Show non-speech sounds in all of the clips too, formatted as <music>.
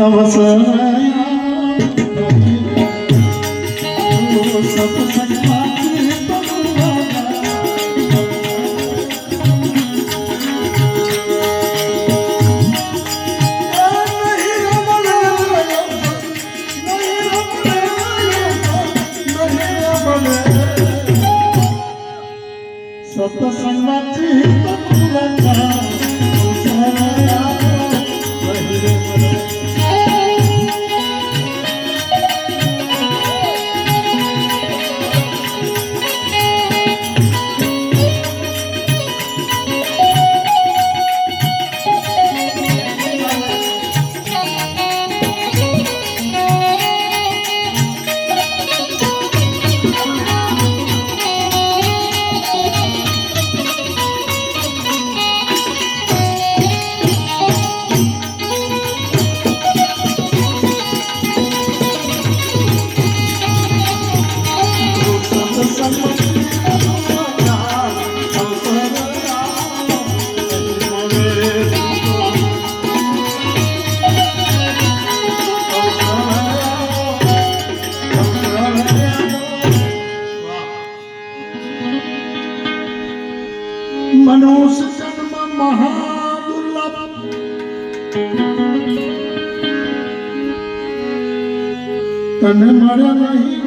Ama havasına તને મળે નહીં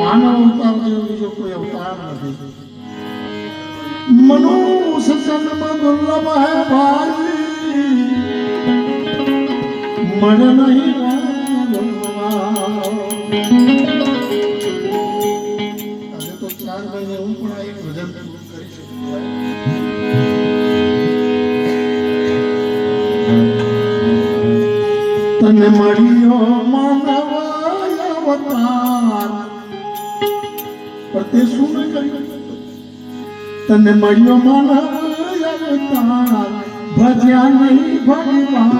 માનવ અવતાર જેવો બીજો કોઈ અવતાર નથી. મનુષ્ય જન્મ દુર્લભ હે ભાઈ. મળે નહીં તને મળ્યો માનવ અવતાર. પણ તે શું ન કર્યું તને મળ્યો માનવ અવતાર. ભજ્યા નહીં ભગવાન.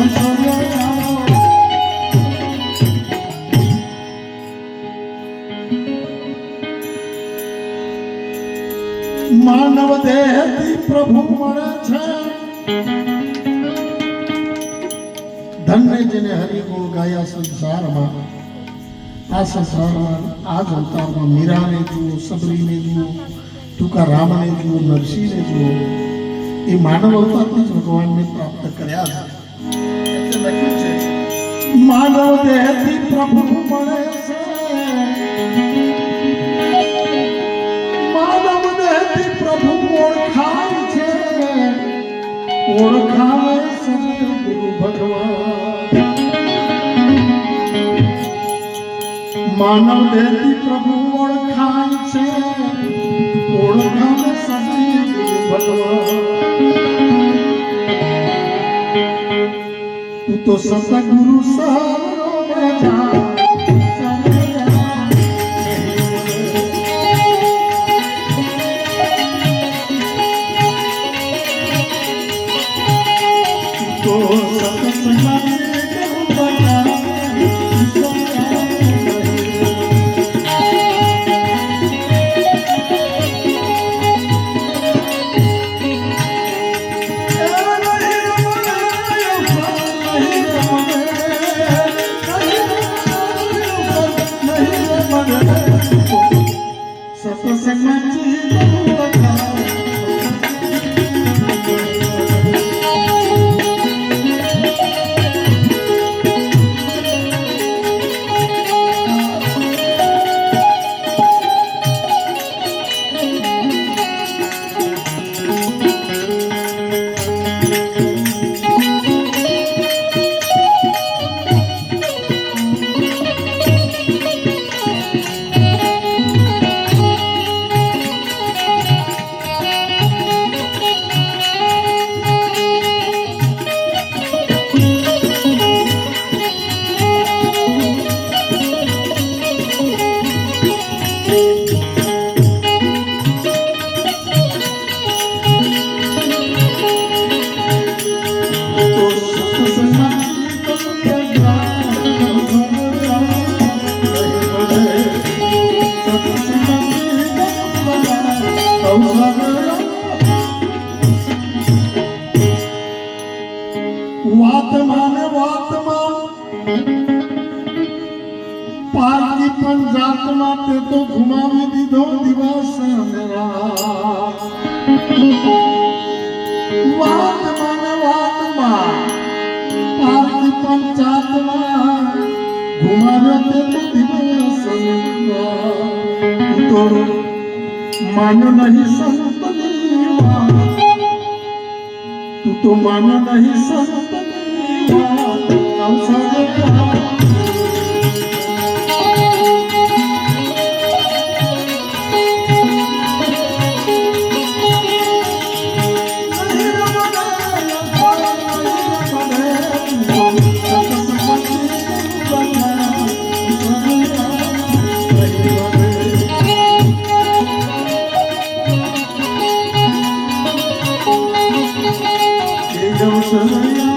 I'm sorry. પ્રભુ મળે છે. ધન્ય જેને હરિગુણ ગાયા સંસારમાં, આ સંસારમાં આ જ અવતારમાં મીરાને જુઓ, સબરીને જુઓ, તુકારામને જુઓ નરસિંહને જુઓ, એ માનવ અવતારમાં જ ભગવાનને પ્રાપ્ત કર્યા હતા માનવ દેહથી પ્રભુ મળે ઓળખાય સદગુરુ ભગવાન માનવ દેતી પ્રભુ ઓળખાય છે ઓળખાય સદગુરુ ભગવાન. તું તો સતગુરુ સર્વ को જા પણ જાતમાં તે તો ઘુમાવી દીધો દિવસ અને રાત વાતમાં ને વાતમાં પારકી પંચાતમાં ઘુમાવ્યો તે તો દિવસ અને રાત. તું તો માન્યો નહીં સંતની વાત તું તો માન્યો નહીં સંતની વાત અવસર Mm-hmm. <laughs>